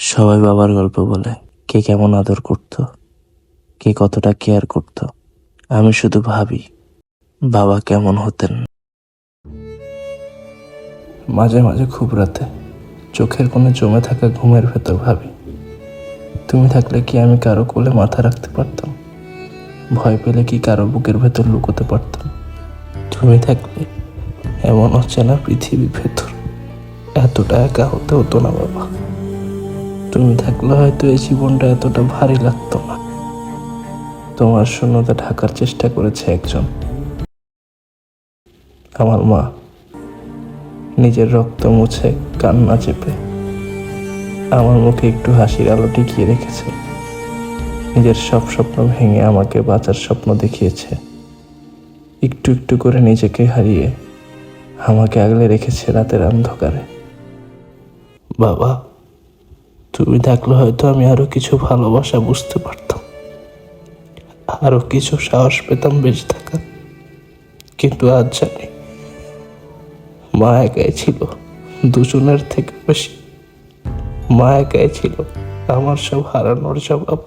সবাই বাবার গল্প বলে, কে কেমন আদর করত, কে কতটা কেয়ার করত। আমি শুধু ভাবি, বাবা কেমন হতেন। মাঝে মাঝে খুব রাতে চোখের কোণে জমে থাকা ঘুমের ভেতর ভাবি, তুমি থাকলে কি আমি কারও কোলে মাথা রাখতে পারতাম? ভয় পেলে কি কারও বুকের ভেতর লুকোতে পারতাম? তুমি থাকলে এমন অচেনা পৃথিবীর ভেতর এতটা একা হতে হতো না বাবা। তুমি থাকলে হয়তো এই জীবনটা এতটা ভারী লাগতো না। তোমার শূন্যতা ঢাকার চেষ্টা করেছে একজন। আমার মা নিজের রক্ত মুছে কান্না চেপে আমার মুখে একটু হাসির আলো টিকিয়ে রেখেছে। নিজের সব স্বপ্ন ভেঙে আমাকে বাঁচার স্বপ্ন দেখিয়েছে। একটু একটু করে নিজেকে হারিয়ে আমাকে আগলে রেখেছে রাতের অন্ধকারে। বাবা। তুমি থাকলে হয়তো আমি আরও কিছু ভালোবাসা বুঝতে পারতাম। আরও কিছু সাহস পেতাম বেঁচে থাকার। কিন্তু আজ জানি, মা একাই ছিল দুজনের থেকে বেশি। মা একাই ছিল আমার সব হারানোর জবাব।